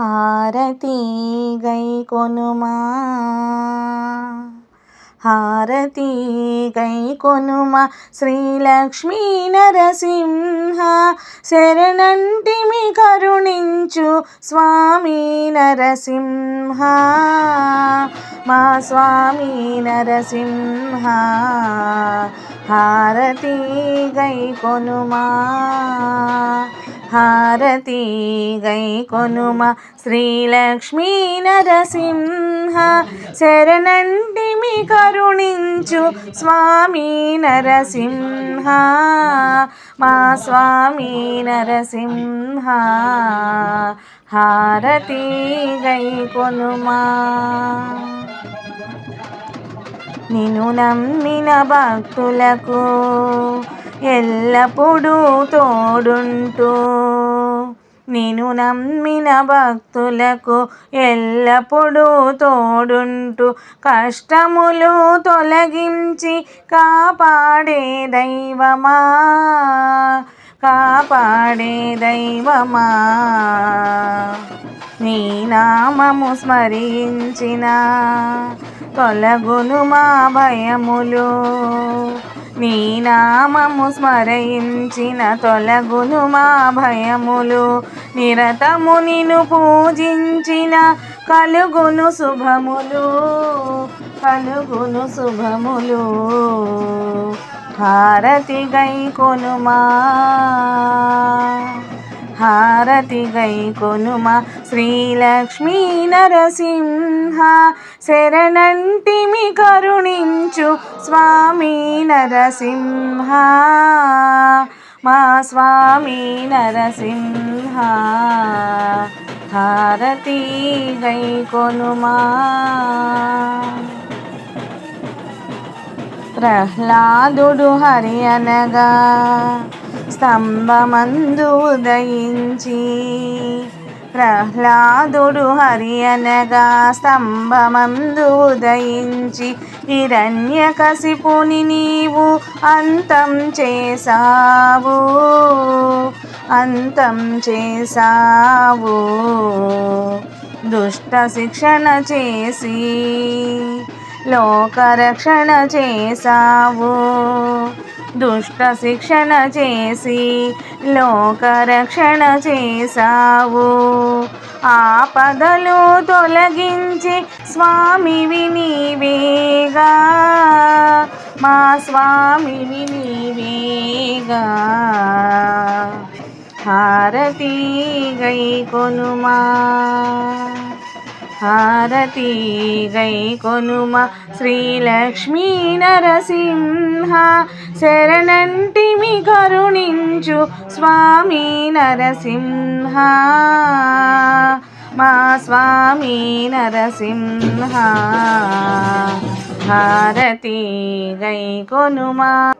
హారతి గై కొనుమా? హారతి గై కొనుమా? శ్రీలక్ష్మీ నరసింహ శరణంటి కరుణించు స్వామి నరసింహ మా స్వామి నరసింహ హారతి గై కొనుమా హారతి గై కొనుమ శ్రీలక్ష్మీ నరసింహ శరణంటిమి కరుణించు స్వామి నరసింహ మా స్వామి నరసింహ. హారతి గై కొనుమా. నిన్ను నమ్మిన భక్తులకు ఎల్లప్పుడూ తోడుంటూ నేను నమ్మిన భక్తులకు ఎల్లప్పుడూ తోడుంటూ కష్టములు తొలగించి కాపాడే దైవమా? కాపాడే దైవమా? నీ నామము స్మరించిన తొలగును మా భయములు. నీ నామము స్మరించిన తొలగును మా భయములు. నిరతము నిను పూజించిన కలుగును శుభములు. కలుగును శుభములు. హారతి గై కొనుమా. హారతి గై కొనుమ శ్రీలక్ష్మీ నరసింహ. శరణంటిమి కరుణించు స్వామి నరసింహ. మా స్వామి నరసింహ. హారతి గై కొనుమా ప్రహ్లాదుడు హరి అనగా స్తంభమందు ఉదయించి ప్రహ్లాదుడు హరి అనగా స్తంభమందు ఉదయించి హిరణ్యకశిపుని నీవు అంతం చేసావు అంతం చేసావు దుష్ట శిక్షణ చేసి లోకరక్షణ చేసావు దుష్ట శిక్షణ చేసి లోకరక్షణ చేసావు ఆపదలు తొలగించి స్వామివి నీవేగా. మా స్వామివి నీవేగా. హారతి గై కొనుమా. హారతి గై కొనుమ. శ్రీలక్ష్మీ నరసింహ శరణంటిమి కరుణించు స్వామి నరసింహ. మా స్వామి నరసింహ హారతి గై కొనుమా.